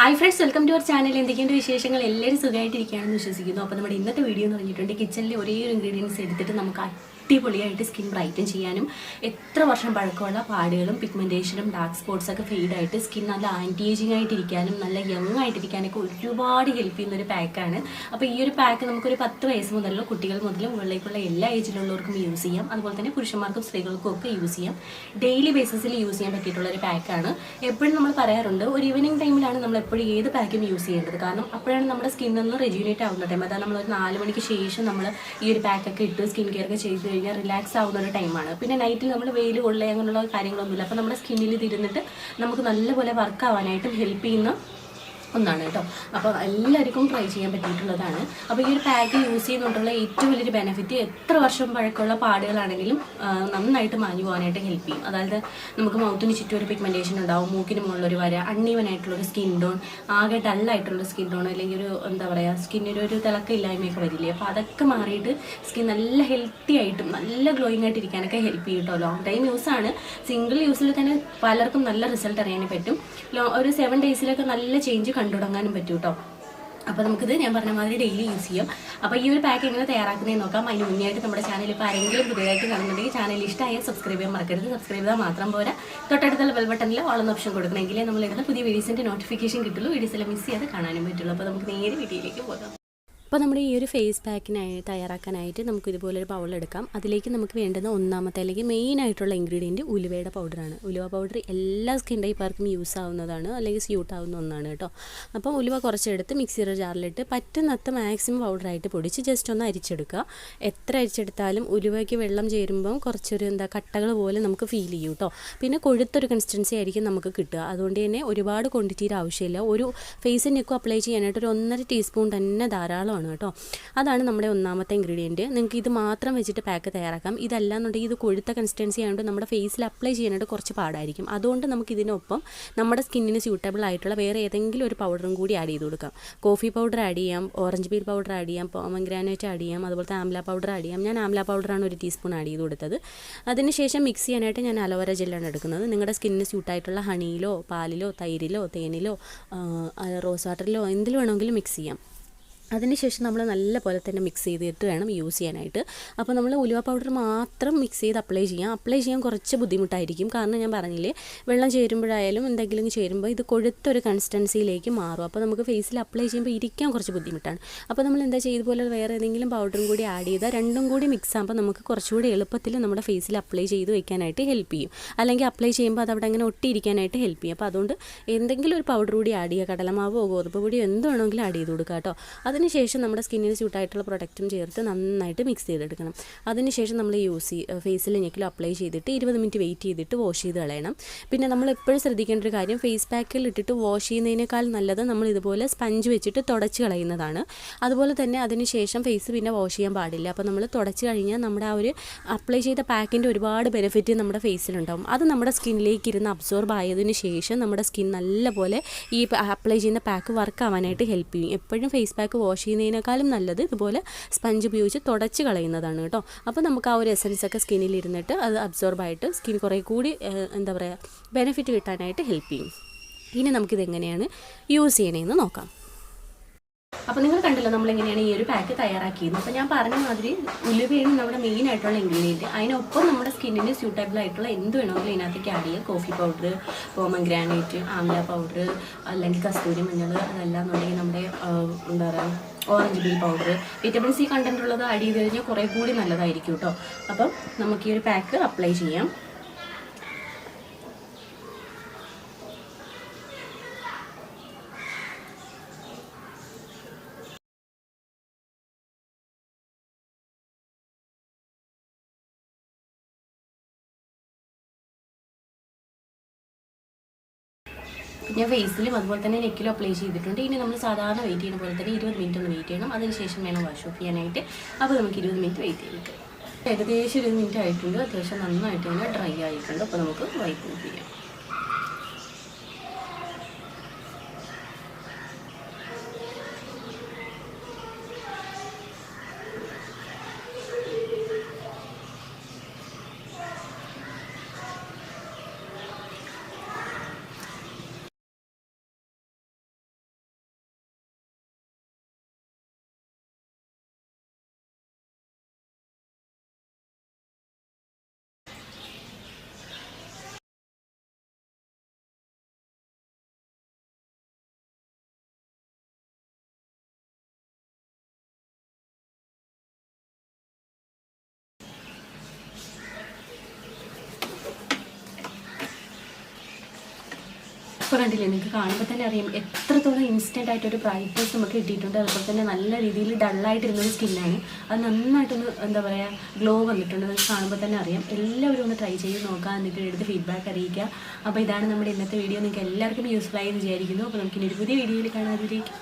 Hi friends welcome to our channel എന്തൊക്കെയുണ്ട് വിശേഷങ്ങൾ? എല്ലാവരും സുഖമായിട്ടിരിക്കുകയാണെന്ന് വിശ്വസിക്കുന്നു. അപ്പോൾ നമ്മുടെ ഇന്നത്തെ വീഡിയോ എന്ന് പറഞ്ഞിട്ടുണ്ട് കിച്ചണിലെ ഒരേ ഒരു ഇൻഗ്രീഡിയൻസ് എടുത്തിട്ട് നമുക്ക് അടിപൊളിയായിട്ട് സ്കിൻ ബ്രൈറ്റൻ ചെയ്യാനും എത്ര വർഷം പഴക്കമുള്ള പാടുകളും പിഗ്മെന്റേഷനും ഡാർക്ക് സ്പോട്ട്സൊക്കെ ഫെയ്ഡ് ആയിട്ട് സ്കിൻ നല്ല ആന്റി ഏജിങ് ആയിട്ടിരിക്കാനും നല്ല യങ് ആയിട്ടിരിക്കാനൊക്കെ ഒരുപാട് ഹെൽപ്പ് ചെയ്യുന്ന ഒരു പാക്കാണ് അപ്പോൾ ഈ ഒരു പാക്ക് നമുക്കൊരു പത്ത് വയസ്സ് മുതലുള്ള കുട്ടികൾ മുതൽ മുകളിലേക്കുള്ള എല്ലാ ഏജിലുള്ളവർക്കും യൂസ് ചെയ്യാം. അതുപോലെ തന്നെ പുരുഷന്മാർക്കും സ്ത്രീകൾക്കും ഒക്കെ യൂസ് ചെയ്യാം. ഡെയിലി ബേസിസിൽ യൂസ് ചെയ്യാൻ പറ്റിയിട്ടുള്ള ഒരു പാക്കാണ് എപ്പോഴും നമ്മൾ പറയാറുണ്ട് ഒരു ഈവനിങ് ടൈമിലാണ് നമ്മൾ എപ്പോഴും ഏത് പാക്കും യൂസ് ചെയ്യേണ്ടത്. കാരണം അപ്പോഴാണ് നമ്മുടെ സ്കിന്നൊന്ന് റെജ്യൂനേറ്റ് ആവുന്ന ടൈം അതായത് നമ്മൾ ഒരു നാല് മണിക്ക് ശേഷം നമ്മൾ ഈ ഒരു പാക്കൊക്കെ ഇട്ട് സ്കിൻ കെയർ ഒക്കെ ചെയ്ത് കഴിഞ്ഞാൽ റിലാക്സ് ആവുന്ന ഒരു ടൈമാണ് പിന്നെ നൈറ്റിൽ നമ്മൾ വെയിൽ കൊള്ളുക അങ്ങനെയുള്ള കാര്യങ്ങളൊന്നുമില്ല. അപ്പോൾ നമ്മുടെ സ്കിന്നിൽ തിരുന്നിട്ട് നമുക്ക് നല്ലപോലെ വർക്ക് ആവാനായിട്ടും ഹെൽപ്പ് ചെയ്യുന്ന ഒന്നാണ് കേട്ടോ. അപ്പോൾ എല്ലാവർക്കും ട്രൈ ചെയ്യാൻ പറ്റിയിട്ടുള്ളതാണ്. അപ്പോൾ ഈ ഒരു പാക്ക് യൂസ് ചെയ്യുന്നതുകൊണ്ടുള്ള ഏറ്റവും വലിയൊരു ബെനിഫിറ്റ് എത്ര വർഷം പഴക്കമുള്ള പാടുകളാണെങ്കിലും നന്നായിട്ട് മാഞ്ഞു പോകാനായിട്ട് ഹെൽപ്പ് ചെയ്യും. അതായത് നമുക്ക് മൗത്തിന് ചുറ്റും ഒരു പിഗ്മെന്റേഷൻ ഉണ്ടാവും മൂക്കിന് മുകളിലൊരു വര അൺഈവൻ ആയിട്ടുള്ളൊരു സ്കിൻ ടോൺ ആകെ ഡല്ലായിട്ടുള്ള സ്കിൻ ടോൺ അല്ലെങ്കിൽ ഒരു എന്താ പറയുക സ്കിന്നിന് ഒരു തിളക്കമില്ലായ്മയൊക്കെ വരില്ലേ? അപ്പോൾ അതൊക്കെ മാറിയിട്ട് സ്കിൻ നല്ല ഹെൽത്തി ആയിട്ടും നല്ല ഗ്ലോയിങ് ആയിട്ട് ഇരിക്കാനൊക്കെ ഹെൽപ്പ് ചെയ്യും കേട്ടോ. ലോങ് ടൈം യൂസാണ് സിംഗിൾ യൂസിൽ തന്നെ പലർക്കും നല്ല റിസൾട്ട് അറിയാൻ പറ്റും. ഒരു സെവൻ ഡേയ്സിലൊക്കെ നല്ല ചേഞ്ച് കണ്ടു തുടങ്ങാനും പറ്റും കേട്ടോ അപ്പോൾ നമുക്കിത് ഞാൻ പറഞ്ഞ മാതിരി ഡെയിലി യൂസ് ചെയ്യാം. അപ്പോൾ ഈ ഒരു പാക്ക് എങ്ങനെ തയ്യാറാക്കുന്നതെന്ന് നോക്കാം. അതിന് മുന്നേ ആയിട്ട് നമ്മുടെ ചാനൽ ഇപ്പോൾ ആരെങ്കിലും പുതിയതായിട്ട് കാണുന്നുണ്ടെങ്കിൽ ചാനൽ ഇഷ്ടമായ സബ്സ്ക്രൈബ് ചെയ്യാൻ മറക്കരുത്. സബ്സ്ക്രൈബ് ചെയ്താൽ മാത്രം പോരാ. തൊട്ടടുത്തുള്ള ബെൽ ബട്ടണിൽ ഓളം ഓപ്ഷൻ കൊടുക്കണമെങ്കിൽ നമ്മൾ ഇടുന്ന പുതിയ വീഡിയോസിന്റെ നോട്ടിഫിക്കേഷൻ കിട്ടുള്ളൂ. വീഡിയോസ് എല്ലാം മിസ് ചെയ്യാതെ കാണാനും പറ്റുള്ളൂ. അപ്പോൾ നമുക്ക് നേരെ വീഡിയോയിലേക്ക് പോകാം. അപ്പോൾ നമ്മുടെ ഈ ഒരു ഫേസ് പാക്കിനായി തയ്യാറാക്കാനായിട്ട് നമുക്ക് ഇതുപോലൊരു എടുക്കാം. അതിലേക്ക് നമുക്ക് വേണ്ടുന്ന ഒന്നാമത്തെ അല്ലെങ്കിൽ മെയിൻ ആയിട്ടുള്ള ഇൻഗ്രീഡിയന്റ് ഉലുവയുടെ പൗഡറാണ് ഉലുവ പൗഡർ എല്ലാ സ്കിൻ ടൈപ്പാർക്കും യൂസ് ആവുന്നതാണ് അല്ലെങ്കിൽ സ്യൂട്ട് ആവുന്ന ഒന്നാണ് കേട്ടോ. അപ്പോൾ ഉലുവ കുറച്ചെടുത്ത് മിക്സിയുടെ ജാറിലിട്ട് പറ്റുന്നത്ര മാക്സിമം പൗഡറായിട്ട് പൊടിച്ച് ജസ്റ്റ് ഒന്ന് അരിച്ചെടുക്കുക. എത്ര അരിച്ചെടുത്താലും ഉലുവയ്ക്ക് വെള്ളം ചേരുമ്പം കുറച്ചൊരു എന്താ കട്ടകൾ പോലെ നമുക്ക് ഫീൽ ചെയ്യും കേട്ടോ. പിന്നെ കൊഴുത്തൊരു കൺസിസ്റ്റൻസി ആയിരിക്കും നമുക്ക് കിട്ടുക. അതുകൊണ്ട് തന്നെ ഒരുപാട് ക്വാണ്ടിറ്റിയുടെ ആവശ്യമില്ല. ഒരു ഫേസിനൊക്കെ അപ്ലൈ ചെയ്യാനായിട്ട് ഒരു ഒന്നര ടീസ്പൂൺ തന്നെ ധാരാളമാണ്. കേട്ടോ. അതാണ് നമ്മുടെ ഒന്നാമത്തെ ഇൻഗ്രീഡിയന്റ് നിങ്ങൾക്ക് ഇത് മാത്രം വെച്ചിട്ട് പാക്ക് തയ്യാറാക്കാം. ഇതല്ല എന്നുണ്ടെങ്കിൽ ഇത് കൊഴുത്ത കൺസിസ്റ്റൻസി ആയതുകൊണ്ട് നമ്മുടെ ഫേസിൽ അപ്ലൈ ചെയ്യാനായിട്ട് കുറച്ച് പാടായിരിക്കും. അതുകൊണ്ട് നമുക്ക് ഇതിനൊപ്പം നമ്മുടെ സ്കിന്നിന് സ്യൂട്ടബിൾ ആയിട്ടുള്ള വേറെ ഏതെങ്കിലും ഒരു പൗഡറും കൂടി ആഡ് ചെയ്ത് കൊടുക്കാം. കോഫി പൗഡർ ആഡ് ചെയ്യാം ഓറഞ്ച് പീൽ പൗഡർ ആഡ് ചെയ്യാം പോമഗ്രാനൈറ്റ് ആഡ് ചെയ്യാം അതുപോലത്തെ ആംല പൗഡർ ആഡ് ചെയ്യാം. ഞാൻ ആംല പൗഡറാണ് ഒരു ടീസ്പൂൺ ആഡ് ചെയ്ത് കൊടുത്തത്. അതിനുശേഷം മിക്സ് ചെയ്യാനായിട്ട് ഞാൻ അലോവേര ജെല്ലാണ് എടുക്കുന്നത്. നിങ്ങളുടെ സ്കിന്നിന് സ്യൂട്ടായിട്ടുള്ള ഹണിയിലോ പാലിലോ തൈരിലോ തേനിലോ റോസ് വാട്ടറിലോ എന്തിൽ വേണമെങ്കിലും മിക്സ് ചെയ്യാം. അതിനുശേഷം നമ്മൾ നല്ല പോലെ തന്നെ മിക്സ് ചെയ്തിട്ട് വേണം യൂസ് ചെയ്യാനായിട്ട്. അപ്പോൾ നമ്മൾ ഉലുവ പൗഡർ മാത്രം മിക്സ് ചെയ്ത് അപ്ലൈ ചെയ്യാം. അപ്ലൈ ചെയ്യാൻ കുറച്ച് ബുദ്ധിമുട്ടായിരിക്കും. കാരണം ഞാൻ പറഞ്ഞില്ലേ വെള്ളം ചേരുമ്പോഴായാലും എന്തെങ്കിലും ചേരുമ്പോൾ ഇത് കൊഴുത്തൊരു കൺസിസ്റ്റൻസിയിലേക്ക് മാറും. അപ്പോൾ നമുക്ക് ഫേസിൽ അപ്ലൈ ചെയ്യുമ്പോൾ ഇരിക്കാൻ കുറച്ച് ബുദ്ധിമുട്ടാണ്. അപ്പോൾ നമ്മൾ എന്താ ചെയ്തപോലെ വേറെ ഏതെങ്കിലും പൗഡറും കൂടി ആഡ് ചെയ്താൽ രണ്ടും കൂടി മിക്സ് ആകുമ്പോൾ നമുക്ക് കുറച്ചുകൂടി എളുപ്പത്തിൽ നമ്മുടെ ഫേസിൽ അപ്ലൈ ചെയ്ത് വെക്കാനായിട്ട് ഹെൽപ്പ് ചെയ്യും. അല്ലെങ്കിൽ അപ്ലൈ ചെയ്യുമ്പോൾ അത് അവിടെ അങ്ങനെ ഒട്ടിയിരിക്കാനായിട്ട് ഹെൽപ്പ് ചെയ്യും. അപ്പോൾ അതുകൊണ്ട് എന്തെങ്കിലും ഒരു പൗഡർ കൂടി ആഡ് ചെയ്യുക. കടലമാവോ ഗോതമ്പ് പൊടിയോ എന്ത് വേണമെങ്കിലും ആഡ് ചെയ്ത് കൊടുക്കുക കേട്ടോ അതിനുശേഷം നമ്മുടെ സ്കിന്നിന് സ്യൂട്ടായിട്ടുള്ള പ്രൊഡക്റ്റും ചേർത്ത് നന്നായിട്ട് മിക്സ് ചെയ്തെടുക്കണം. അതിനുശേഷം നമ്മൾ യൂസ് ഫേസിൽ ഞെക്കിലും അപ്ലൈ ചെയ്തിട്ട് ഇരുപത് മിനിറ്റ് വെയിറ്റ് ചെയ്തിട്ട് വാഷ് ചെയ്ത് കളയണം. പിന്നെ നമ്മൾ എപ്പോഴും ശ്രദ്ധിക്കേണ്ട ഒരു കാര്യം ഫേസ് പാക്കിൽ ഇട്ടിട്ട് വാഷ് ചെയ്യുന്നതിനേക്കാൾ നല്ലത് നമ്മൾ ഇതുപോലെ സ്പഞ്ച് വെച്ചിട്ട് തുടച്ച് കളയുന്നതാണ്. അതുപോലെ തന്നെ അതിനുശേഷം ഫേസ് പിന്നെ വാഷ് ചെയ്യാൻ പാടില്ല. അപ്പോൾ നമ്മൾ തുടച്ച് കഴിഞ്ഞാൽ നമ്മുടെ ആ ഒരു അപ്ലൈ ചെയ്ത പാക്കിന്റെ ഒരുപാട് ബെനിഫിറ്റ് നമ്മുടെ ഫേസിലുണ്ടാവും അത് നമ്മുടെ സ്കിന്നിലേക്ക് ഇരുന്ന് അബ്സോർബ് ആയതിനു ശേഷം നമ്മുടെ സ്കിൻ നല്ലപോലെ ഈ അപ്ലൈ ചെയ്യുന്ന പാക്ക് വർക്ക് ആവാനായിട്ട് ഹെൽപ്പ് ചെയ്യും. എപ്പോഴും ഫേസ് പാക്ക് വാഷ് ചെയ്യുന്നതിനേക്കാളും നല്ലത് ഇതുപോലെ സ്പഞ്ച് ഉപയോഗിച്ച് തുടച്ച് കളയുന്നതാണ് കേട്ടോ. അപ്പോൾ നമുക്ക് ആ ഒരു എസൻസ് ഒക്കെ സ്കിന്നിൽ ഇരുന്നിട്ട് അത് അബ്സോർബ് ആയിട്ട് സ്കിൻ കുറേ കൂടി എന്താ പറയുക ബെനിഫിറ്റ് കിട്ടാനായിട്ട് ഹെൽപ്പ് ചെയ്യും. ഇനി നമുക്കിത് എങ്ങനെയാണ് യൂസ് ചെയ്യണമെന്ന് നോക്കാം. അപ്പോൾ നിങ്ങൾ കണ്ടല്ലോ നമ്മൾ എങ്ങനെയാണ് ഈ ഒരു പാക്ക് തയ്യാറാക്കിയത്. അപ്പോൾ ഞാൻ പറഞ്ഞ മാതിരി ഉലുവയാണ് നമ്മുടെ മെയിൻ ആയിട്ടുള്ള ഇൻഗ്രീഡിയന്റ് അതിനൊപ്പം നമ്മുടെ സ്കിന്നിന് സ്യൂട്ടബിൾ ആയിട്ടുള്ള എന്ത് വേണമെങ്കിലും ഇതിനകത്തേക്ക് ആഡ് ചെയ്യാം. Coffee powder pomegranate amla powder അല്ലെങ്കിൽ കസ്തൂരി മഞ്ഞൾ അതല്ല എന്നുണ്ടെങ്കിൽ നമ്മുടെ എന്താ പറയുക orange peel powder vitamin C content ഉള്ളത് ആഡ് ചെയ്ത് കഴിഞ്ഞാൽ കുറേ കൂടി നല്ലതായിരിക്കും കേട്ടോ. അപ്പം നമുക്ക് ഈ ഒരു പാക്ക് അപ്ലൈ ചെയ്യാം. ഞാൻ ഫേസിലും അതുപോലെ തന്നെ നെക്കിലും അപ്ലൈ ചെയ്തിട്ടുണ്ട്. ഇനി നമ്മൾ സാധാരണ വെയിറ്റ് ചെയ്യുന്ന പോലെ തന്നെ ഇരുപത് മിനിറ്റ് ഒന്ന് വെയിറ്റ് ചെയ്യണം. അതിനുശേഷം വേണം വാഷ് ഓഫ് ചെയ്യാനായിട്ട്. അപ്പോൾ നമുക്ക് ഇരുപത് മിനിറ്റ് വെയിറ്റ് ചെയ്തിട്ട് ഏകദേശം ഇരുപത് മിനിറ്റ് ആയിട്ടുണ്ട്. അത്യാവശ്യം നന്നായിട്ട് തന്നെ ഡ്രൈ ആയിട്ടുണ്ട്. അപ്പോൾ നമുക്ക് വൈപ്പ് ഓഫ് ചെയ്യാം. ഇപ്പോൾ കണ്ടില്ലേ നിങ്ങൾക്ക് കാണുമ്പോൾ തന്നെ അറിയാം എത്രത്തോളം ഇൻസ്റ്റന്റ് ആയിട്ടൊരു ബ്രൈറ്റ്നസ് നമുക്ക് കിട്ടിയിട്ടുണ്ട്. അതുപോലെ തന്നെ നല്ല രീതിയിൽ ഡള്ളായിട്ടിരുന്നൊരു സ്കിന്നാണ് അത് നന്നായിട്ടൊന്ന് എന്താ പറയുക ഗ്ലോ വന്നിട്ടുണ്ട്. നിങ്ങൾക്ക് കാണുമ്പോൾ തന്നെ അറിയാം. എല്ലാവരും ഒന്ന് ട്രൈ ചെയ്ത് നോക്കുക എന്നിട്ട് എടുത്ത് ഫീഡ്ബാക്ക് അറിയിക്കുക അപ്പോൾ ഇതാണ് നമ്മുടെ ഇന്നത്തെ വീഡിയോ നിങ്ങൾക്ക് എല്ലാവർക്കും യൂസ്ഫുൾ ആയി വിചാരിക്കുന്നു. അപ്പോൾ നമുക്ക് ഇനി ഒരു പുതിയ വീഡിയോയിൽ കാണാതിരിക്കും.